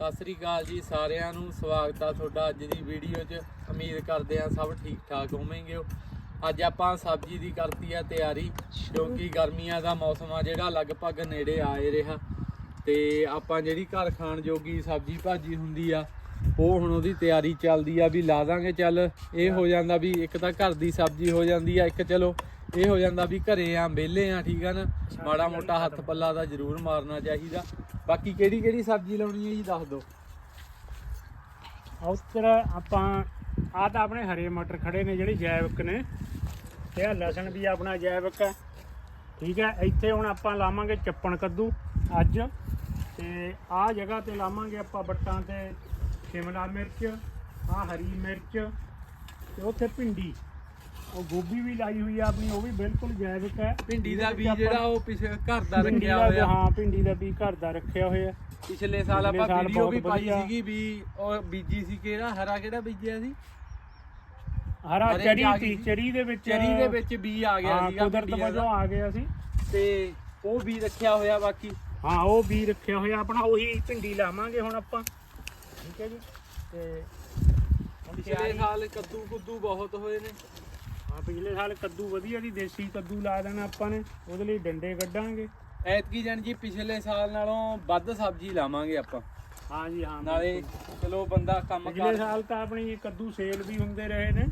ਸਤਿ ਸ੍ਰੀ ਅਕਾਲ ਜੀ ਸਾਰਿਆਂ ਨੂੰ, ਸਵਾਗਤ ਆ ਤੁਹਾਡਾ ਅੱਜ ਦੀ ਵੀਡੀਓ 'ਚ। ਉਮੀਦ ਕਰਦੇ ਆ ਸਭ ਠੀਕ ਠਾਕ ਹੋਵੋਗੇ। ਅੱਜ ਆਪਾਂ ਸਬਜ਼ੀ ਦੀ ਕਰਤੀ ਆ ਤਿਆਰੀ, ਕਿਉਂਕਿ ਗਰਮੀਆਂ ਦਾ ਮੌਸਮ ਆ ਜਿਹੜਾ, ਲਗਭਗ ਨੇੜੇ ਆਏ ਰਿਹਾ। ਤੇ ਆਪਾਂ ਜਿਹੜੀ ਘਰ ਖਾਣ ਜੋਗੀ ਸਬਜ਼ੀ ਭਾਜੀ ਹੁੰਦੀ ਆ, ਉਹ ਹੁਣ ਉਹਦੀ ਤਿਆਰੀ ਚੱਲਦੀ ਆ ਵੀ ਲਾ ਦਾਂਗੇ। ਚੱਲ, ਇਹ ਹੋ ਜਾਂਦਾ ਵੀ ਇੱਕ ਤਾਂ ਘਰ ਦੀ ਸਬਜ਼ੀ ਹੋ ਜਾਂਦੀ ਆ, ਇੱਕ ਚਲੋ ਇਹ ਹੋ ਜਾਂਦਾ ਵੀ ਘਰੇ ਆ ਵਿਹਲੇ ਆ ਠੀਕ ਆ ਨਾ? ਮਾੜਾ ਮੋਟਾ ਹੱਥ ਪੱਲਾ ਦਾ ਜ਼ਰੂਰ ਮਾਰਨਾ ਚਾਹੀਦਾ। ਬਾਕੀ ਕਿਹੜੀ ਕਿਹੜੀ ਸਬਜ਼ੀ ਲਾਉਣੀ ਹੈ ਜੀ ਦੱਸ ਦਿਓ। ਉੱਧਰ ਆਪਾਂ ਆ ਤਾਂ ਆਪਣੇ ਹਰੇ ਮਟਰ ਖੜੇ ਨੇ ਜਿਹੜੇ ਜੈਵਿਕ ਨੇ। ਤੇ ਆ ਲਸਣ ਵੀ ਆਪਣਾ ਜੈਵਿਕ ਹੈ। ਠੀਕ ਹੈ ਇੱਥੇ ਹੁਣ ਆਪਾਂ ਲਾਵਾਂਗੇ ਚੱਪਣ ਕੱਦੂ ਅੱਜ। ਤੇ ਆਹ ਜਗ੍ਹਾ ਤੇ ਲਾਵਾਂਗੇ ਆਪਾਂ ਬੱਟਾਂ ਤੇ ਸ਼ਿਮਲਾ ਮਿਰਚ ਆ ਹਰੀ ਮਿਰਚ ਤੇ ਉੱਥੇ ਭਿੰਡੀ। ਉਹ ਗੋਭੀ ਵੀ ਲਾਈ ਹੋਈ ਆ ਆਪਣੀ ਉਹ ਵੀ ਬਿਲਕੁਲ ਜੈਵਿਕ ਹੈ। ਭਿੰਡੀ ਦਾ ਬੀਜ ਜਿਹੜਾ ਉਹ ਪਿਛੇ ਘਰ ਦਾ ਭਿੰਡੀ ਰੱਖਿਆ ਦਾ- ਹੋਇਆ। ਹਾਂ ਭਿੰਡੀ ਦਾ ਵੀ ਘਰ ਦਾ ਰੱਖਿਆ ਹੋਇਆ। ਪਿਛਲੇ ਸਾਲ ਪਿਛਲੇ ਆਪਾਂ ਸਾਲ ਵੀਡੀਓ ਬਹੁਤ ਵੀ ਪਾਈ ਵਧੀਆ। ਸੀਗੀ ਵੀ ਉਹ ਬੀਜੀ ਸੀ ਕਿਹੜਾ ਹਰਾ ਕਿਹੜਾ ਬੀਜਿਆ ਸੀ? ਹਰਾ ਹਰੇ ਚਰੀ ਗਈ ਸੀ। ਚਰੀ ਦੇ ਵਿੱਚ ਚਰੀ ਦੇ ਵਿੱਚ ਬੀ ਆ ਗਿਆ ਹਾਂ ਸੀਗਾ ਕੁਦਰਤ ਭਿੰਡੀਆਂ ਵਜੋਂ ਆ ਗਿਆ ਸੀ। ਤੇ ਉਹ ਵੀ ਰੱਖਿਆ ਹੋਇਆ ਬਾਕੀ। ਹਾਂ ਉਹ ਵੀ ਰੱਖਿਆ ਹੋਇਆ ਆਪਣਾ ਉਹੀ ਭਿੰਡੀ ਲਾਵਾਂਗੇ ਹੁਣ ਆਪਾਂ। ਠੀਕ ਹੈ ਜੀ ਤੇ ਹੁਣ ਪਿਛਲੇ ਤਿਆਰੀ- ਸਾਲ ਕੱਦੂ ਕੁੱਦੂ ਬਹੁਤ ਹੋਏ ਨੇ। ਪਿਛਲੇ ਸਾਲ ਕੱਦੂ ਵਧੀਆ ਦੀ ਦੇਸੀ ਕੱਦੂ ਲਾ ਦੇਣਾ ਆਪਾਂ ਨੇ ਉਹਦੇ ਲਈ ਡੰਡੇ ਕੱਢਾਂਗੇ। ਐਤਕੀ ਜਾਨ ਜੀ ਪਿਛਲੇ ਸਾਲ ਨਾਲੋਂ ਵੱਧ ਸਬਜ਼ੀ ਲਾਵਾਂਗੇ ਆਪਾਂ। ਹਾਂ ਜੀ ਹਾਂ ਨਾਲੇ ਚਲੋ ਬੰਦਾ ਕੰਮ ਪਿਛਲੇ ਸਾਲ ਤਾਂ ਆਪਣੀ ਕੱਦੂ ਸੇਲ ਵੀ ਹੁੰਦੇ ਰਹੇ ਨੇ।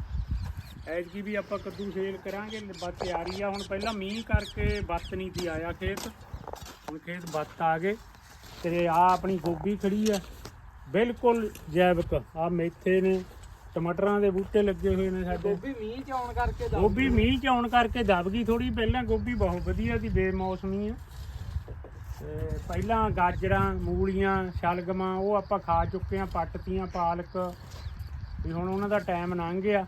ਐਤਕੀ ਵੀ ਆਪਾਂ ਕੱਦੂ ਸੇਲ ਕਰਾਂਗੇ ਬਸ ਤਿਆਰੀ ਆ। ਹੁਣ ਪਹਿਲਾਂ ਮੀਂਹ ਕਰਕੇ ਬੱਤ ਨਹੀਂ ਸੀ ਆਇਆ ਖੇਤ। ਹੁਣ ਖੇਤ ਬੱਤ ਆ ਗਏ। ਤੇ ਆ ਆਪਣੀ ਗੋਭੀ ਖੜੀ ਆ। ਬਿਲਕੁਲ ਜੈਵਿਕ ਆ ਮੇਥੇ ਨੇ। ਟਮਾਟਰਾਂ ਦੇ ਬੂਟੇ ਲੱਗੇ ਹੋਏ ਨੇ ਸਾਡੇ। ਗੋਭੀ ਮੀਂਹ ਚ ਆਉਣ ਕਰਕੇ ਗੋਭੀ ਮੀਂਹ ਚ ਆਉਣ ਕਰਕੇ ਦਬ ਗਈ ਥੋੜੀ ਪਹਿਲਾਂ ਗੋਭੀ ਬਹੁਤ ਵਧੀਆ ਸੀ ਬੇਮੌਸਮੀ ਆ। ਤੇ ਪਹਿਲਾਂ ਗਾਜਰਾਂ ਮੂਲੀਆਂ ਸ਼ਲਗਮਾਂ ਉਹ ਆਪਾਂ ਖਾ ਚੁੱਕੇ ਆ ਪੱਟਤੀਆਂ ਪਾਲਕ। ਵੀ ਹੁਣ ਉਹਨਾਂ ਦਾ ਟਾਈਮ ਲੰਘ ਗਿਆ।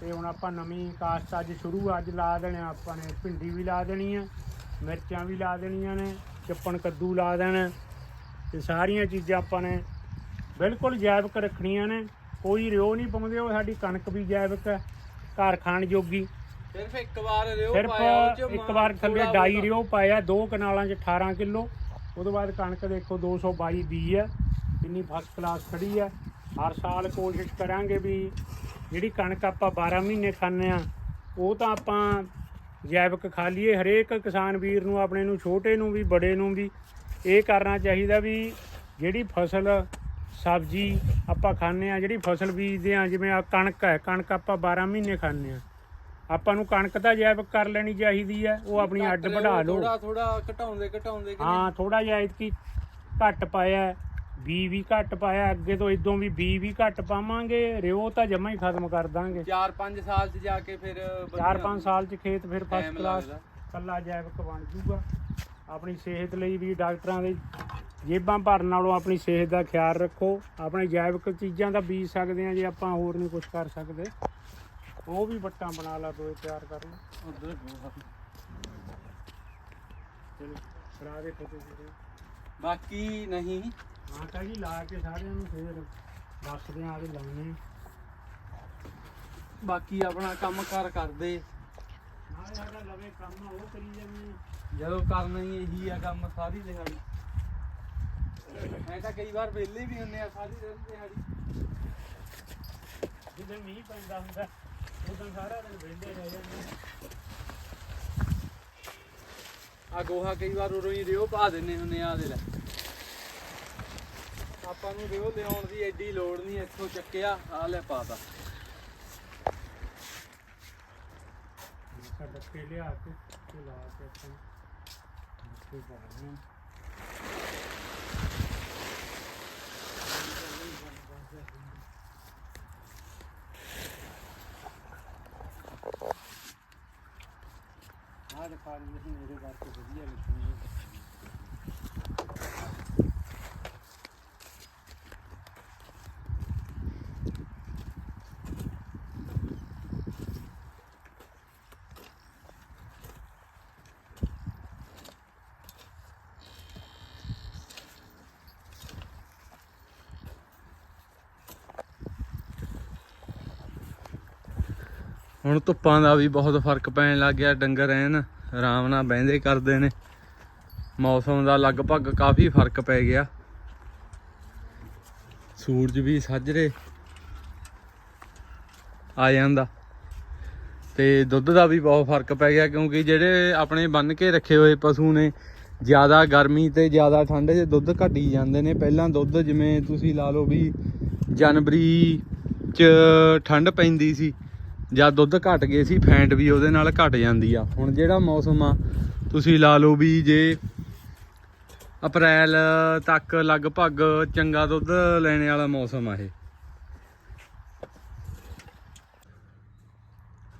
ਤੇ ਹੁਣ ਆਪਾਂ ਨਵੀਂ ਕਾਸ਼ਤ ਅੱਜ ਸ਼ੁਰੂ ਅੱਜ ਲਾ ਦੇਣੇ ਆ ਆਪਾਂ ਨੇ। ਭਿੰਡੀ ਵੀ ਲਾ ਦੇਣੀ ਆ ਮਿਰਚਾਂ ਵੀ ਲਾ ਦੇਣੀਆਂ ਨੇ ਚੱਪਣ ਕੱਦੂ ਲਾ ਦੇਣਾ। ਤੇ ਸਾਰੀਆਂ ਚੀਜ਼ਾਂ ਆਪਾਂ ਨੇ ਬਿਲਕੁਲ ਜੈਵਿਕ ਰੱਖਣੀਆਂ ਨੇ। ਕੋਈ ਰਿਓ ਨਹੀਂ ਪਾਉਂਦੇ ਉਹ ਸਾਡੀ ਕਣਕ ਵੀ ਜੈਵਿਕ ਹੈ ਘਰ ਖਾਣ ਜੋਗੀ। ਸਿਰਫ ਇੱਕ ਵਾਰ ਰਿਓ ਸਿਰਫ ਪਾਇਆ ਉਹ 'ਚ ਇੱਕ ਵਾਰ ਥੱਲੇ ਡਾਈ। ਰਿਓ ਪਾਇਆ ਦੋ ਕਨਾਲਾਂ 'ਚ 18 ਕਿਲੋ। ਉਹਦੇ ਬਾਅਦ ਕਣਕ ਦੇਖੋ 222 ਬੀ ਹੈ ਇੰਨੀ ਫਸਟ ਕਲਾਸ ਖੜੀ ਹੈ। ਹਰ ਸਾਲ ਕੋਸ਼ਿਸ਼ ਕਰਾਂਗੇ ਵੀ ਜਿਹੜੀ ਕਣਕ ਆਪਾਂ 12 ਮਹੀਨੇ ਖਾਂਦੇ ਆ ਉਹ ਤਾਂ ਆਪਾਂ ਜੈਵਿਕ ਖਾ ਲਈਏ। ਹਰੇਕ ਕਿਸਾਨ ਵੀਰ ਨੂੰ ਆਪਣੇ ਨੂੰ ਛੋਟੇ ਨੂੰ ਵੀ ਬੜੇ ਨੂੰ ਵੀ ਇਹ ਕਰਨਾ ਚਾਹੀਦਾ ਵੀ ਜਿਹੜੀ ਫਸਲ ਸਬਜ਼ੀ ਆਪਾਂ ਖਾਂਦੇ ਆ ਜਿਹੜੀ ਫਸਲ ਬੀਜਦੇ ਆ ਜਿਵੇਂ ਆ ਕਣਕ ਹੈ ਕਣਕ ਆਪਾਂ 12 ਮਹੀਨੇ ਖਾਂਦੇ ਆ ਆਪਾਂ ਨੂੰ ਕਣਕ ਤਾਂ ਜੈਵਿਕ ਕਰ ਲੈਣੀ ਚਾਹੀਦੀ ਹੈ ਉਹ ਆਪਣੀ ਅੱਡ ਵਧਾ ਲਓ। ਥੋੜਾ ਥੋੜਾ ਘਟਾਉਂਦੇ ਘਟਾਉਂਦੇ ਹਾਂ ਥੋੜਾ ਜਿਹਾ ਇਤਕੀ ਘੱਟ ਪਾਇਆ ਬੀ ਵੀ ਘੱਟ ਪਾਇਆ ਅੱਗੇ ਤੋਂ ਇਦੋਂ ਵੀ ਬੀ ਵੀ ਘੱਟ ਪਾਵਾਂਗੇ ਰਿਓ ਤਾਂ ਜਮਾ ਹੀ ਖਤਮ ਕਰ ਦਾਂਗੇ। 4-5 ਸਾਲ ਚ ਜਾ ਕੇ ਫਿਰ ਵਧੀਆ 4-5 ਸਾਲ ਚ ਖੇਤ ਫਿਰ ਫਸਟ ਕਲਾਸ। ਕੱਲਾ ਜੈਵਿਕ ਬਣ ਜੂਗਾ। ਆਪਣੀ ਸਿਹਤ ਲਈ ਵੀ ਡਾਕਟਰਾਂ ਦੇ ਜੇਬਾਂ ਭਰਨ ਨਾਲੋਂ ਆਪਣੀ ਸਿਹਤ ਦਾ ਖਿਆਲ ਰੱਖੋ। ਆਪਣੇ ਜੈਵਿਕ ਚੀਜ਼ਾਂ ਦਾ ਬੀਜ ਸਕਦੇ ਆ ਜੇ ਆਪਾਂ ਹੋਰ ਨਹੀਂ ਕੁਝ ਕਰ ਸਕਦੇ। ਉਹ ਵੀ ਵੱਟਾਂ ਬਣਾ ਲਾ ਦੋਏ ਤਿਆਰ ਕਰ ਲਓ ਉਧਰ ਚਲੋ ਕਰਾ ਦੇ ਫੋਟੋ ਫੋਟੋ। ਬਾਕੀ ਨਹੀਂ। ਹਾਂ ਤਾਂ ਜੀ ਲਾ ਕੇ ਸਾਰਿਆਂ ਨੂੰ ਫੇਰ ਦੱਸਦੇ ਆ ਆਦੇ ਲਾਉਣੇ ਬਾਕੀ ਆਪਣਾ ਕੰਮ ਕਾਰ ਕਰਦੇ। ਨਾਲੇ ਸਾਡਾ ਲਵੇ ਕੰਮ ਉਹ ਕਰੀ ਜਾਂਦੇ। ਜਦੋਂ ਕਰਨਾ ਹੀ ਇਹੀ ਆ ਕੰਮ ਸਾਰੀ ਦਿਹਾੜੀ। ਮੈਂ ਤਾਂ ਕਈ ਵਾਰ ਵਿਹਲੇ ਵੀ ਹੁੰਨੇ ਆ ਸਾਰੀ ਦਿਨ ਦਿਹਾੜੀ। ਜਦੋਂ ਮੀਂਹ ਪੈਂਦਾ ਹੁੰਦਾ ਉਦੋਂ ਸਾਰਾ ਦਿਨ ਵਿਹਲੇ ਰਹਿ ਜਾਂਦੇ ਆ। ਗੋਹਾ ਕਈ ਵਾਰ ਉਰੋਂ ਹੀ ਰਿਓ ਪਾ ਦਿੰਨੇ ਹੁੰਨੇ ਆ ਦੇ ਲੈ। ਆਪਾਂ ਨੂੰ ਰਿਓ ਲਿਆਉਣ ਦੀ ਐਡੀ ਲੋੜ ਨਹੀਂ ਇੱਥੋਂ ਚੱਕਿਆ ਆ ਲੈ ਪਾਤਾ ਸਾਡਾ ਡੱਕੇ ਲਿਆ ਕੇ ਤੇ ਲਾ ਕੇ ਆਪਾਂ ਡੱਕੇ ਪਾਉਣੇ ਆ। ਆਹ ਮੇਰੇ ਕਰਕੇ ਵਧੀਆ ਲੱਗਦੀ ਹੁਣ ਧੁੱਪਾਂ ਦਾ ਵੀ ਬਹੁਤ ਫ਼ਰਕ ਪੈਣ ਲੱਗ ਗਿਆ ਡੰਗਰ ਐਨ ਆਰਾਮ ਨਾਲ ਬਹਿੰਦੇ ਕਰਦੇ ਨੇ। ਮੌਸਮ ਦਾ ਲਗਭਗ ਕਾਫੀ ਫ਼ਰਕ ਪੈ ਗਿਆ। ਸੂਰਜ ਵੀ ਸਾਜਰੇ ਆ ਜਾਂਦਾ। ਤੇ ਦੁੱਧ ਦਾ ਵੀ ਬਹੁਤ ਫ਼ਰਕ ਪੈ ਗਿਆ ਕਿਉਂਕਿ ਜਿਹੜੇ ਆਪਣੇ ਬੰਨ ਕੇ ਰੱਖੇ ਹੋਏ ਪਸ਼ੂ ਨੇ, ਜ਼ਿਆਦਾ ਗਰਮੀ ਤੇ ਜ਼ਿਆਦਾ ਠੰਡ 'ਚ ਦੁੱਧ ਘਟੀ ਜਾਂਦੇ ਨੇ। ਪਹਿਲਾਂ ਦੁੱਧ ਜਿਵੇਂ ਤੁਸੀਂ ਲਾ ਲਓ ਵੀ ਜਨਵਰੀ 'ਚ ਠੰਡ ਪੈਂਦੀ ਸੀ ਜਦ ਦੁੱਧ ਘਟ ਗਏ ਸੀ, ਫੈਂਟ ਵੀ ਉਹਦੇ ਨਾਲ ਘਟ ਜਾਂਦੀ ਆ। ਹੁਣ ਜਿਹੜਾ ਮੌਸਮ ਆ, ਤੁਸੀਂ ਲਾ ਲਓ ਵੀ ਜੇ ਅਪ੍ਰੈਲ ਤੱਕ ਲਗਭਗ ਚੰਗਾ ਦੁੱਧ ਲੈਣੇ ਵਾਲਾ ਮੌਸਮ ਆ ਇਹ।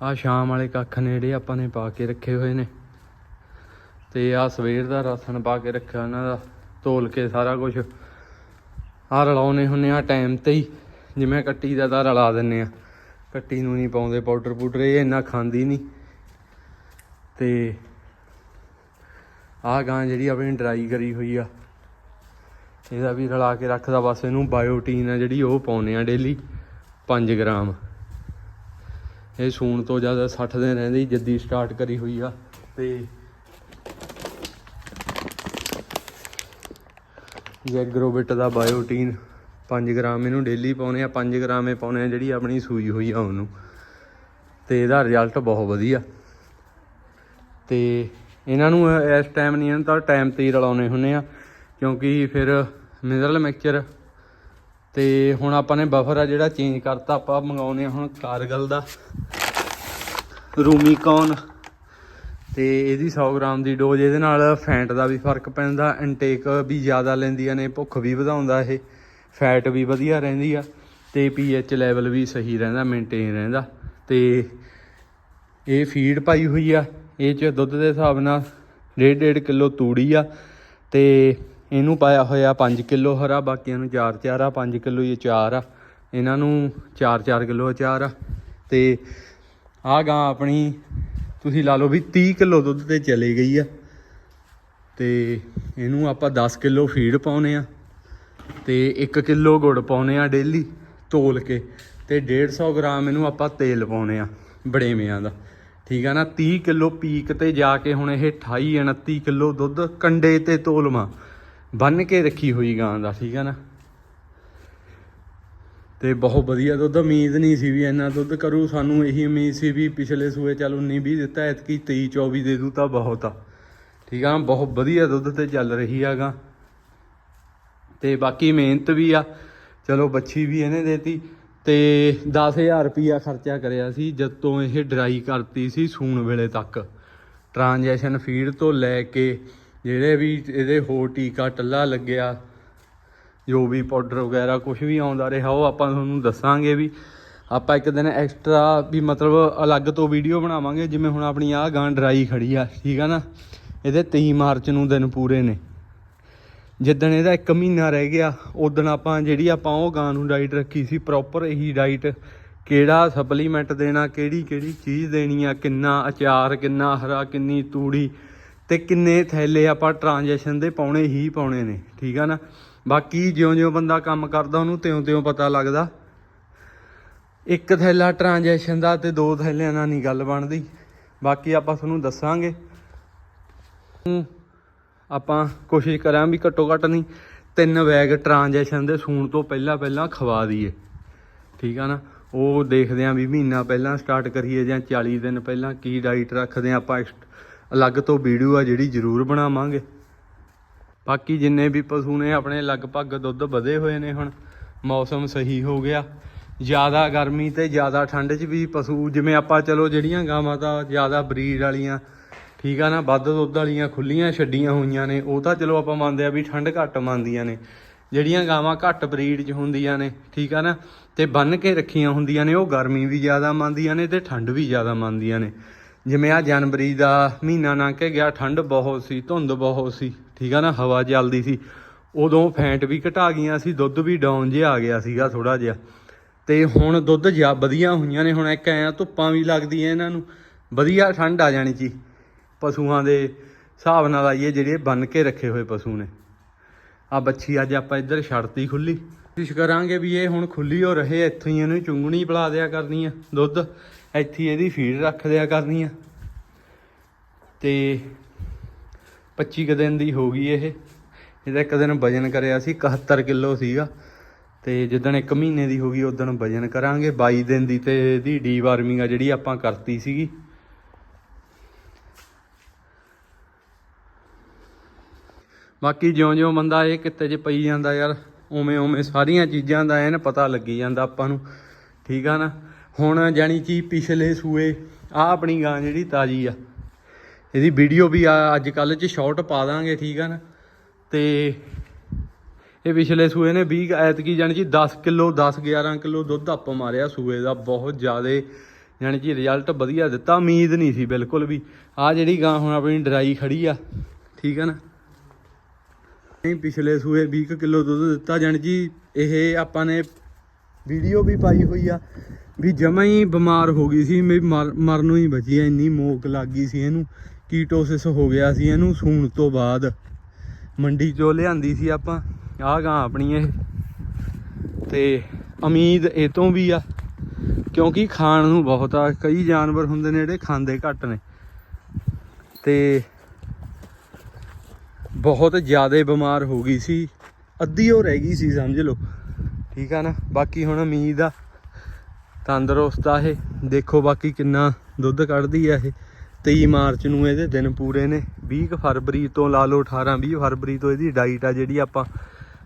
ਆ ਸ਼ਾਮ ਵਾਲੇ ਕੱਖ ਨੇ ਜਿਹੜੇ ਆਪਾਂ ਨੇ ਪਾ ਕੇ ਰੱਖੇ ਹੋਏ ਨੇ। ਤੇ ਆ ਸਵੇਰ ਦਾ ਰਾਸ਼ਨ ਪਾ ਕੇ ਰੱਖਿਆ ਉਹਨਾਂ ਦਾ ਤੋਲ ਕੇ ਸਾਰਾ ਕੁਝ ਆ ਰਲਾਉਨੇ ਹੁੰਨੇ ਆ ਟਾਈਮ ਤੇ ਹੀ। ਜਿਵੇਂ ਕੱਟੀ ਦਾ ਤਾਂ ਰਲਾ ਦਿੰਨੇ ਆ। ਕੱਟੀ ਨੂੰ ਨਹੀਂ ਪਾਉਂਦੇ ਪਾਊਡਰ ਪੂਡਰ, ਇਹ ਇੰਨਾ ਖਾਂਦੀ ਨਹੀਂ। ਤੇ ਆਹ ਗਾਂ ਜਿਹੜੀ ਆਪਣੀ ਡਰਾਈ ਕਰੀ ਹੋਈ ਆ, ਇਹਦਾ ਵੀ ਰਲਾ ਕੇ ਰੱਖਦਾ, ਬਸ ਇਹਨੂੰ ਬਾਇਓਟੀਨ ਆ ਜਿਹੜੀ ਉਹ ਪਾਉਨੇ ਆ ਡੇਲੀ 5 ਗ੍ਰਾਮ। ਇਹ ਸੂਣ ਤੋਂ ਜ਼ਿਆਦਾ 60 ਦਿਨ ਰਹਿੰਦੀ ਜੱਦੀ ਸਟਾਰਟ ਕਰੀ ਹੋਈ ਆ, ਤੇ ਜੈਗਰੋਬਿਟ ਦਾ ਬਾਇਓਟੀਨ 5 ਗ੍ਰਾਮ ਇਹਨੂੰ ਡੇਲੀ ਪਾਉਨੇ ਆ 5 ਗ੍ਰਾਮ ਇਹ ਪਾਉਨੇ ਆ ਜਿਹੜੀ ਆਪਣੀ ਸੂਈ ਹੋਈ ਆ ਉਹਨੂੰ। ਤੇ ਇਹਦਾ ਰਿਜ਼ਲਟ ਬਹੁਤ ਵਧੀਆ। ਤੇ ਇਹਨਾਂ ਨੂੰ ਇਸ ਟਾਈਮ ਨਹੀਂ ਇਹਨਾਂ ਤਾਂ ਟਾਈਮ ਤੇ ਹੀ ਰਲਾਉਣੇ ਹੁੰਨੇ ਆ, ਕਿਉਂਕਿ ਫਿਰ ਮਿਨਰਲ ਮਿਕਸਚਰ ਤੇ ਹੁਣ ਆਪਾਂ ਨੇ ਬਫਰ ਆ ਜਿਹੜਾ ਚੇਂਜ ਕਰਤਾ, ਆਪਾਂ ਮੰਗਾਉਨੇ ਆ ਹੁਣ ਕਾਰਗਲ ਦਾ। ਰੂਮੀਕੌਨ। ਤੇ ਇਹਦੀ 100 ਗ੍ਰਾਮ ਦੀ ਡੋਜ਼ ਇਹਦੇ ਨਾਲ ਫੈਂਟ ਦਾ ਵੀ ਫ਼ਰਕ ਪੈਂਦਾ ਇਨਟੇਕ ਵੀ ਜ਼ਿਆਦਾ ਲੈਂਦੀਆਂ ਨੇ, ਭੁੱਖ ਵੀ ਵਧਾਉਂਦਾ ਇਹ। ਫੈਟ ਵੀ ਵਧੀਆ ਰਹਿੰਦੀ ਆ ਤੇ ਪੀਐਚ ਲੈਵਲ ਵੀ ਸਹੀ ਰਹਿੰਦਾ ਮੇਨਟੇਨ ਰਹਿੰਦਾ ਤੇ ਇਹ ਫੀਡ ਪਾਈ ਹੋਈ ਆ, ਇਹ ਚ ਦੁੱਧ ਦੇ ਹਿਸਾਬ ਨਾਲ 1.5 ਕਿਲੋ ਤੂੜੀ ਆ ਤੇ ਇਹਨੂੰ ਪਾਇਆ ਹੋਇਆ 5 ਕਿਲੋ ਹਰਾ, ਬਾਕੀਆਂ ਨੂੰ 4 4 ਆ 5 ਕਿਲੋ ਇਹ ਚਾਰ ਆ, ਇਹਨਾਂ ਨੂੰ 4 4 ਕਿਲੋ ਅਚਾਰ ਆ ਤੇ ਆਹ ਗਾਂ ਆਪਣੀ, ਤੁਸੀਂ ਲਾ ਲਓ ਵੀ 30 ਕਿਲੋ ਦੁੱਧ ਤੇ ਚਲੇ ਗਈ ਆ ਤੇ ਇਹਨੂੰ ਆਪਾਂ 10 ਕਿਲੋ ਫੀਡ ਪਾਉਨੇ ਆ। ਤੇ 1 ਕਿਲੋ ਗੁੜ ਪਾਉਨੇ ਆ ਡੇਲੀ ਤੋਲ ਕੇ ਤੇ 150 ਗ੍ਰਾਮ ਇਹਨੂੰ ਆਪਾਂ ਤੇਲ ਪਾਉਨੇ ਆ ਬੜੇਵਿਆਂ ਦਾ। ਠੀਕ ਆ ਨਾ? 30 ਕਿਲੋ ਪੀਕ ਤੇ ਜਾ ਕੇ ਹੁਣ ਇਹ 28 29 ਕਿਲੋ ਦੁੱਧ ਕੰਡੇ ਤੇ ਤੋਲਵਾ ਬੰਨ ਕੇ ਰੱਖੀ ਹੋਈ ਗਾਂ ਦਾ, ਠੀਕ ਆ ਨਾ? ਤੇ ਬਹੁਤ ਵਧੀਆ ਦੁੱਧ, ਉਮੀਦ ਨਹੀਂ ਸੀ ਵੀ ਇੰਨਾ ਦੁੱਧ ਕਰੂ। ਸਾਨੂੰ ਇਹੀ ਉਮੀਦ ਸੀ ਵੀ ਪਿਛਲੇ ਸੂਏ ਚੱਲ 19 20 ਦਿੱਤਾ, ਐਤਕੀ 23 24 ਦੇ ਦੂ ਤਾਂ ਬਹੁਤ ਆ। ਠੀਕ ਆ ਬਹੁਤ ਵਧੀਆ ਦੁੱਧ ਤੇ ਚੱਲ ਰਹੀ ਆਗਾ ਤੇ ਬਾਕੀ ਮਿਹਨਤ ਵੀ ਆ। ਚਲੋ ਬੱਚੀ ਵੀ ਇਹਨੇ ਦੇਤੀ ਤੇ 10000 ਰੁਪਿਆ ਖਰਚਾ ਕਰਿਆ ਸੀ, ਜਦ ਤੋਂ ਇਹ ਡਰਾਈ ਕਰਤੀ ਸੀ ਸੂਣ ਵੇਲੇ ਤੱਕ। ਟ੍ਰਾਂਜੈਕਸ਼ਨ ਫੀਡ ਤੋਂ ਲੈ ਕੇ ਜਿਹੜੇ ਵੀ ਇਹਦੇ ਹੋਰ ਟੀਕਾ ਟੱਲਾ ਲੱਗਿਆ, ਜੋ ਵੀ ਪਾਊਡਰ ਵਗੈਰਾ ਕੁਝ ਵੀ ਆਉਂਦਾ ਰਿਹਾ, ਉਹ ਆਪਾਂ ਤੁਹਾਨੂੰ ਦੱਸਾਂਗੇ ਵੀ। ਆਪਾਂ ਇੱਕ ਦਿਨ ਐਕਸਟਰਾ ਵੀ ਮਤਲਬ ਅਲੱਗ ਤੋਂ ਵੀਡੀਓ ਬਣਾਵਾਂਗੇ, ਜਿਵੇਂ ਹੁਣ ਆਪਣੀ ਆਹ ਗਾਂ ਡਰਾਈ ਖੜੀ ਆ, ਠੀਕ ਆ ਨਾ? ਇਹਦੇ 23 ਮਾਰਚ ਨੂੰ ਦਿਨ ਪੂਰੇ ਨੇ। ਜਿੱਦਣ ਇਹਦਾ 1 ਮਹੀਨਾ ਰਹਿ ਗਿਆ, ਉਦੋਂ ਆਪਾਂ ਜਿਹੜੀ ਆਪਾਂ ਉਹ ਗਾਂ ਨੂੰ ਡਾਈਟ ਰੱਖੀ ਸੀ ਪ੍ਰੋਪਰ ਇਹੀ ਡਾਈਟ ਕਿਹੜਾ ਸਪਲੀਮੈਂਟ ਦੇਣਾ, ਕਿਹੜੀ ਕਿਹੜੀ ਚੀਜ਼ ਦੇਣੀ ਆ, ਕਿੰਨਾ ਅਚਾਰ, ਕਿੰਨਾ ਹਰਾ, ਕਿੰਨੀ ਤੂੜੀ ਤੇ ਕਿੰਨੇ ਥੈਲੇ ਆਪਾਂ ਟ੍ਰਾਂਜੈਕਸ਼ਨ ਦੇ ਪਾਉਣੇ, ਹੀ ਪਾਉਣੇ ਨੇ, ਠੀਕ ਆ ਨਾ? ਬਾਕੀ ਜਿਉਂ-ਜਿਉਂ ਬੰਦਾ ਕੰਮ ਕਰਦਾ, ਉਹਨੂੰ ਤਿਉਂ-ਤਿਉਂ ਪਤਾ ਲੱਗਦਾ। ਇੱਕ ਥੈਲਾ ਟ੍ਰਾਂਜੈਕਸ਼ਨ ਦਾ ਤੇ ਦੋ ਥੈਲਿਆਂ ਨਾਲ ਨਹੀਂ ਗੱਲ ਬਣਦੀ। ਬਾਕੀ ਆਪਾਂ ਤੁਹਾਨੂੰ ਦੱਸਾਂਗੇ। ਆਪਾਂ ਕੋਸ਼ਿਸ਼ ਕਰਾਂ ਵੀ ਘੱਟੋ ਘੱਟ ਨਹੀਂ, ਤਿੰਨ ਬੈਗ ਟ੍ਰਾਂਜੈਕਸ਼ਨ ਦੇ ਸੂਣ ਤੋਂ ਪਹਿਲਾਂ ਪਹਿਲਾਂ ਖਵਾ ਦਈਏ। ਠੀਕ ਆ ਨਾ? ਉਹ ਦੇਖਦੇ ਆਂ ਵੀ ਮਹੀਨਾ ਪਹਿਲਾਂ ਸਟਾਰਟ ਕਰੀਏ ਜਾਂ 40 ਦਿਨ ਪਹਿਲਾਂ ਕੀ ਡਾਈਟ ਰੱਖਦੇ ਆਂ ਆਪਾਂ ਐਕਸਟ- ਅਲੱਗ ਤੋਂ ਵੀਡੀਓ ਆ ਜਿਹੜੀ ਜ਼ਰੂਰ ਬਣਾਵਾਂਗੇ। ਬਾਕੀ ਜਿੰਨੇ ਵੀ ਪਸ਼ੂ ਨੇ ਆਪਣੇ ਲਗਭਗ ਦੁੱਧ ਵਧੇ ਹੋਏ ਨੇ ਹੁਣ, ਮੌਸਮ ਸਹੀ ਹੋ ਗਿਆ। ਜ਼ਿਆਦਾ ਗਰਮੀ ਤੇ ਜ਼ਿਆਦਾ ਠੰਡ 'ਚ ਵੀ ਪਸ਼ੂ, ਜਿਵੇਂ ਆਪਾਂ ਚਲੋ ਜਿਹੜੀਆਂ ਗਾਵਾਂ ਤਾਂ ਜ਼ਿਆਦਾ ਬਰੀਡ ਵਾਲੀਆਂ ਠੀਕ ਆ ਨਾ, ਵੱਧ ਦੁੱਧ ਵਾਲੀਆਂ ਖੁੱਲੀਆਂ ਛੱਡੀਆਂ ਹੋਈਆਂ ਨੇ, ਉਹ ਤਾਂ ਚਲੋ ਆਪਾਂ ਮੰਨਦੇ ਆ ਵੀ ਠੰਡ ਘੱਟ ਮੰਨਦੀਆਂ ਨੇ। ਜਿਹੜੀਆਂ ਗਾਵਾਂ ਘੱਟ ਬਰੀਡ 'ਚ ਹੁੰਦੀਆਂ ਨੇ, ਠੀਕ ਆ ਨਾ, ਤੇ ਬੰਨ ਕੇ ਰੱਖੀਆਂ ਹੁੰਦੀਆਂ ਨੇ, ਉਹ ਗਰਮੀ ਵੀ ਜ਼ਿਆਦਾ ਮੰਨਦੀਆਂ ਨੇ ਤੇ ਠੰਡ ਵੀ ਜ਼ਿਆਦਾ ਮੰਨਦੀਆਂ ਨੇ। ਜਿਵੇਂ ਆ ਜਨਵਰੀ ਦਾ ਮਹੀਨਾ ਲੰਘ ਕੇ ਗਿਆ, ਠੰਡ ਬਹੁਤ ਸੀ, ਧੁੰਦ ਬਹੁਤ ਸੀ, ਠੀਕ ਆ ਨਾ, ਹਵਾ ਚੱਲਦੀ ਸੀ। ਉਦੋਂ ਫੈਂਟ ਵੀ ਘਟਾ ਗਈਆਂ ਸੀ, ਦੁੱਧ ਵੀ ਡਾਊਨ ਜਿਹਾ ਆ ਗਿਆ ਸੀਗਾ ਥੋੜਾ ਜਿਹਾ। ਤੇ ਹੁਣ ਦੁੱਧ ਜਿਆ, ਵਧੀਆ ਹੋਈਆਂ ਨੇ, ਹੁਣ ਇੱਕ ਐਂ ਧੁੱਪਾਂ ਵੀ ਲੱਗਦੀਆਂ ਇਹਨਾਂ ਨੂੰ। ਵਧੀਆ ਠੰਡ ਆ ਜਾਣੀ ਜੀ। ਪਸ਼ੂਆਂ ਦੇ ਹਿਸਾਬ ਨਾਲ ਆਈਏ ਜਿਹੜੇ ਬੰਨ ਕੇ ਰੱਖੇ ਹੋਏ ਪਸ਼ੂ ਨੇ। ਆ ਬੱਚੀ ਅੱਜ ਆਪਾਂ ਇੱਧਰ ਛੱਡਤੀ ਖੁੱਲੀ। ਕੋਸ਼ਿਸ਼ ਕਰਾਂਗੇ ਵੀ ਇਹ ਹੁਣ ਖੁੱਲੀ ਹੋ ਰਹੇ, ਇੱਥੋਂ ਹੀ ਇਹਨੂੰ ਚੁੰਗਣੀ ਪਿਲਾ ਦਿਆ ਕਰਨੀ ਆ ਦੁੱਧ, ਇੱਥੇ ਇਹਦੀ ਫੀਡ ਰੱਖ ਦਿਆ ਕਰਨੀ ਆ। ਤੇ 25 ਕੁ ਦਿਨ ਦੀ ਹੋ ਗਈ ਇਹ। ਇਹਦਾ ਇੱਕ ਦਿਨ ਵਜਨ ਕਰਿਆ ਸੀ 71 ਕਿਲੋ ਸੀਗਾ। ਤੇ ਜਿੱਦਣ 1 ਮਹੀਨੇ ਦੀ ਹੋ ਗਈ, ਉਦੋਂ ਵਜਨ ਕਰਾਂਗੇ। 22 ਦਿਨ ਦੀ ਤੇ ਇਹਦੀ ਡੀਵਾਰਮਿੰਗ ਆ ਜਿਹੜੀ ਆਪਾਂ ਕਰਤੀ ਸੀਗੀ। ਬਾਕੀ ਜਿਉਂ-ਜਿਉਂ ਬੰਦਾ ਇਹ ਕਿੱਤੇ 'ਚ ਪਈ ਜਾਂਦਾ ਯਾਰ, ਉਵੇਂ ਉਵੇਂ ਸਾਰੀਆਂ ਚੀਜ਼ਾਂ ਦਾ ਐਨ ਪਤਾ ਲੱਗੀ ਜਾਂਦਾ ਆਪਾਂ ਨੂੰ, ਠੀਕ ਆ ਨਾ? ਹੁਣ ਜਾਣੀ ਕਿ ਪਿਛਲੇ ਸੂਏ ਆ ਆਪਣੀ ਗਾਂ ਜਿਹੜੀ ਤਾਜੀ ਆ, ਇਹਦੀ ਵੀਡੀਓ ਵੀ ਆ ਅੱਜ ਕੱਲ 'ਚ ਸ਼ਾਰਟ ਪਾ ਦਾਂਗੇ, ਠੀਕ ਆ ਨਾ? ਤੇ ਇਹ ਪਿਛਲੇ ਸੂਏ ਨੇ 20 ਐਤਕੀ ਜਾਣੀ ਕਿ 10 ਕਿਲੋ 10 11 ਕਿਲੋ ਦੁੱਧ ਅੱਪ ਮਾਰਿਆ ਸੂਏ ਦਾ, ਬਹੁਤ ਜ਼ਿਆਦੇ ਜਾਣੀ ਕਿ ਰਿਜ਼ਲਟ ਵਧੀਆ ਦਿੱਤਾ, ਉਮੀਦ ਨਹੀਂ ਸੀ ਬਿਲਕੁਲ ਵੀ। ਆ ਜਿਹੜੀ ਗਾਂ ਹੁਣ ਆਪਣੀ ਡਰਾਈ ਖੜੀ ਆ, ਠੀਕ ਆ ਨਾ? ਨਹੀਂ, ਪਿਛਲੇ ਸੂਏ 20 ਕਿਲੋ ਦੁੱਧ ਦਿੱਤਾ ਜਾਣੀ ਜੀ। ਇਹ ਆਪਾਂ ਨੇ ਵੀਡੀਓ ਵੀ ਪਾਈ ਹੋਈ ਆ ਵੀ ਜਮਾ ਹੀ ਬਿਮਾਰ ਹੋ ਗਈ ਸੀ ਮੇਰੀ ਮਰ- ਮਰਨ ਹੀ ਬਚੀ ਐ ਇੰਨੀ ਮੋਕ ਲੱਗ ਗਈ ਸੀ ਇਹਨੂੰ। ਕੀਟੋਸਿਸ ਹੋ ਗਿਆ ਸੀ ਇਹਨੂੰ ਸੂਣ ਤੋਂ ਬਾਅਦ। ਮੰਡੀ ਚੋਂ ਲਿਆਂਦੀ ਸੀ ਆਪਾਂ, ਆਹ ਗਾਂ ਆਪਣੀ ਇਹ। ਤੇ ਉਮੀਦ ਇਹ ਤੋਂ ਵੀ ਆ, ਕਿਉਂਕਿ ਖਾਣ ਨੂੰ ਬਹੁਤ ਆ, ਕਈ ਜਾਨਵਰ ਹੁੰਦੇ ਨੇ ਜਿਹੜੇ ਖਾਂਦੇ ਘੱਟ ਨੇ। ਤੇ ਬਹੁਤ ਜ਼ਿਆਦਾ ਬਿਮਾਰ ਹੋ ਗਈ ਸੀ। ਅੱਧੀ ਹੋ ਰਹਿ ਗਈ ਸੀ, ਸਮਝ ਲਓ। ਠੀਕ ਆ ਨਾ? ਬਾਕੀ ਹੁਣ ਉਮੀਦ ਆ, ਤੰਦਰੁਸਤ ਆ ਇਹ। ਦੇਖੋ ਬਾਕੀ ਕਿੰਨਾ ਦੁੱਧ ਕੱਢਦੀ ਆ ਇਹ। 23 ਮਾਰਚ ਨੂੰ ਇਹਦੇ ਦਿਨ ਪੂਰੇ ਨੇ। 20 ਕੁ ਫਰਵਰੀ ਤੋਂ ਲਾ ਲਓ 18 20 ਫਰਵਰੀ ਤੋਂ ਇਹਦੀ ਡਾਈਟ ਆ ਜਿਹੜੀ ਆਪਾਂ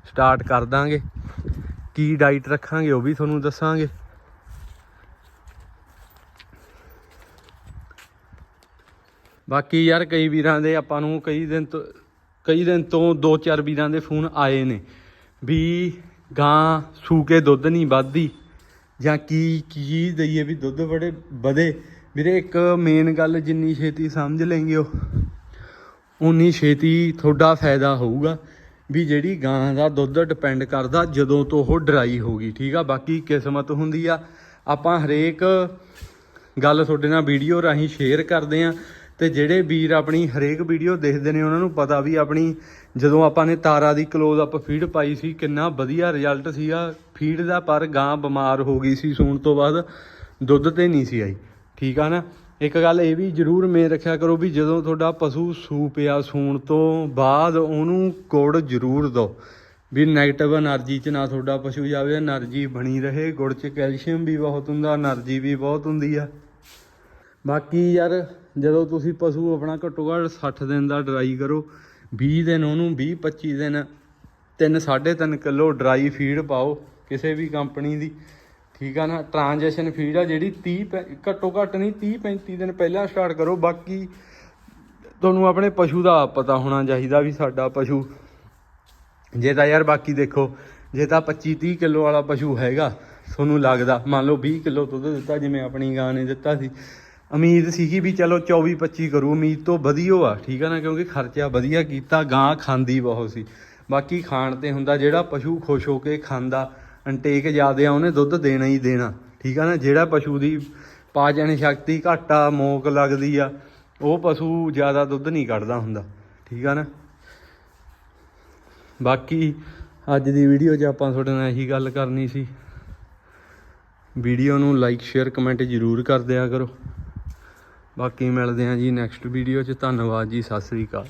ਸਟਾਰਟ ਕਰ ਦਾਂਗੇ। ਕੀ ਡਾਈਟ ਰੱਖਾਂਗੇ ਉਹ ਵੀ ਤੁਹਾਨੂੰ ਦੱਸਾਂਗੇ। ਬਾਕੀ ਯਾਰ ਕਈ ਵੀਰਾਂ ਦੇ ਆਪਾਂ ਨੂੰ ਕਈ ਦਿਨ ਤੋਂ ਕਈ ਦਿਨ ਤੋਂ ਦੋ ਚਾਰ ਵੀਰਾਂ ਦੇ ਫੋਨ ਆਏ ਨੇ ਵੀ ਗਾਂ ਸੂ ਕੇ ਦੁੱਧ ਨਹੀਂ ਵੱਧਦੀ ਜਾਂ ਕੀ ਕੀ ਦਈਏ ਵੀ ਦੁੱਧ ਬੜੇ ਵਧੇ। ਵੀਰੇ ਇੱਕ ਮੇਨ ਗੱਲ ਜਿੰਨੀ ਛੇਤੀ ਸਮਝ ਲੈਂਗੇ ਉਹ ਉਨੀ ਛੇਤੀ ਤੁਹਾਡਾ ਫਾਇਦਾ ਹੋਊਗਾ ਵੀ ਜਿਹੜੀ ਗਾਂ ਦਾ ਦੁੱਧ ਡਿਪੈਂਡ ਕਰਦਾ ਜਦੋਂ ਤੋਂ ਉਹ ਡਰਾਈ ਹੋਗੀ ਠੀਕ ਆ? ਬਾਕੀ ਕਿਸਮਤ ਹੁੰਦੀ ਆ। ਆਪਾਂ ਹਰੇਕ ਗੱਲ ਤੁਹਾਡੇ ਨਾਲ ਵੀਡੀਓ ਰਾਹੀਂ ਸ਼ੇਅਰ ਕਰਦੇ ਆ। ਤੇ ਜਿਹੜੇ ਵੀਰ ਆਪਣੀ ਹਰੇਕ ਵੀਡੀਓ ਦੇਖਦੇ ਨੇ, ਉਹਨਾਂ ਨੂੰ ਪਤਾ ਵੀ ਆਪਣੀ ਜਦੋਂ ਆਪਾਂ ਨੇ ਤਾਰਾ ਦੀ ক্লোਜ਼ ਅਪ ਫੀਡ ਪਾਈ ਸੀ, ਕਿੰਨਾ ਵਧੀਆ ਰਿਜ਼ਲਟ ਸੀਗਾ। ਫੀਡ ਦਾ ਪਰ ਗਾਂ ਬਿਮਾਰ ਹੋ ਗਈ ਸੀ, ਸੂਣ ਤੋਂ ਬਾਅਦ ਦੁੱਧ ਤੇ ਨਹੀਂ ਸੀ ਆਈ। ਠੀਕ ਆ ਨਾ? ਇੱਕ ਗੱਲ ਇਹ ਵੀ ਜ਼ਰੂਰ ਮੇਨ ਰੱਖਿਆ ਕਰੋ ਵੀ ਜਦੋਂ ਤੁਹਾਡਾ ਪਸ਼ੂ ਸੂ ਪਿਆ ਸੂਣ ਤੋਂ ਬਾਅਦ, ਉਹਨੂੰ ਗੁੜ ਜ਼ਰੂਰ ਦਿਓ ਵੀ ਨੈਗੇਟਿਵ એનર્ਜੀ 'ਚ ਨਾ ਤੁਹਾਡਾ ਪਸ਼ੂ ਜਾਵੇ એનર્ਜੀ ਬਣੀ ਰਹੇ। ਗੁੜ 'ਚ ਕੈਲਸ਼ੀਅਮ ਵੀ ਬਹੁਤ ਹੁੰਦਾ એનર્ਜੀ ਵੀ ਬਹੁਤ ਹੁੰਦੀ ਆ। ਬਾਕੀ ਯਾਰ, ਜਦੋਂ ਤੁਸੀਂ ਪਸ਼ੂ ਆਪਣਾ ਘੱਟੋ ਘੱਟ 60 ਦਿਨ ਦਾ ਡਰਾਈ ਕਰੋ 20 ਦਿਨ ਉਹਨੂੰ 20 25 ਦਿਨ 3 3.5 ਕਿਲੋ ਡਰਾਈ ਫੀਡ ਪਾਓ ਕਿਸੇ ਵੀ ਕੰਪਨੀ ਦੀ, ਠੀਕ ਆ ਨਾ? ਟ੍ਰਾਂਜੈਕਸ਼ਨ ਫੀਡ ਆ ਜਿਹੜੀ 30 ਪੈ- ਘੱਟੋ ਘੱਟ ਨਹੀਂ 30 35 ਦਿਨ ਪਹਿਲਾਂ ਸਟਾਰਟ ਕਰੋ, ਬਾਕੀ ਤੁਹਾਨੂੰ ਆਪਣੇ ਪਸ਼ੂ ਦਾ ਪਤਾ ਹੋਣਾ ਚਾਹੀਦਾ ਵੀ ਸਾਡਾ ਪਸ਼ੂ, ਜੇ ਤਾਂ ਯਾਰ ਬਾਕੀ ਦੇਖੋ, ਜੇ ਤਾਂ 25 30 ਕਿਲੋ ਵਾਲਾ ਪਸ਼ੂ ਹੈਗਾ, ਤੁਹਾਨੂੰ ਲੱਗਦਾ, ਮੰਨ ਲਓ 20 ਕਿਲੋ ਦੁੱਧ ਦਿੱਤਾ, ਜਿਵੇਂ ਆਪਣੀ ਗਾਂ ਨੇ ਦਿੱਤਾ ਸੀ ਉਮੀਦ ਸੀਗੀ ਵੀ ਚਲੋ 24 25 ਕਰੂ, ਉਮੀਦ ਤੋਂ ਵਧੀਆ ਆ, ਠੀਕ ਆ ਨਾ? ਕਿਉਂਕਿ ਖਰਚਾ ਵਧੀਆ ਕੀਤਾ, ਗਾਂ ਖਾਂਦੀ ਬਹੁਤ ਸੀ। ਬਾਕੀ ਖਾਣ ਤੇ ਹੁੰਦਾ ਜਿਹੜਾ ਪਸ਼ੂ ਖੁਸ਼ ਹੋ ਕੇ ਖਾਂਦਾ ਇਨਟੇਕ ਜ਼ਿਆਦਾ ਆ, ਉਹਨੇ ਦੁੱਧ ਦੇਣਾ ਹੀ ਦੇਣਾ, ਠੀਕ ਆ ਨਾ? ਜਿਹੜਾ ਪਸ਼ੂ ਦੀ ਪਾਚਨ ਸ਼ਕਤੀ ਘੱਟ ਆ, ਮੋਕ ਲੱਗਦੀ ਆ, ਉਹ ਪਸ਼ੂ ਜ਼ਿਆਦਾ ਦੁੱਧ ਨਹੀਂ ਕੱਢਦਾ ਹੁੰਦਾ, ਠੀਕ ਆ ਨਾ? ਬਾਕੀ ਅੱਜ ਦੀ ਵੀਡੀਓ 'ਚ ਆਪਾਂ ਤੁਹਾਡੇ ਨਾਲ ਇਹੀ ਗੱਲ ਕਰਨੀ ਸੀ। ਵੀਡੀਓ ਨੂੰ ਲਾਈਕ, ਸ਼ੇਅਰ, ਕਮੈਂਟ ਜ਼ਰੂਰ ਕਰ ਦਿਆ ਕਰੋ। ਬਾਕੀ ਮਿਲਦੇ ਹਾਂ ਜੀ ਨੈਕਸਟ ਵੀਡੀਓ 'ਚ। ਧੰਨਵਾਦ ਜੀ ਸਤਿ ਸ੍ਰੀ ਅਕਾਲ।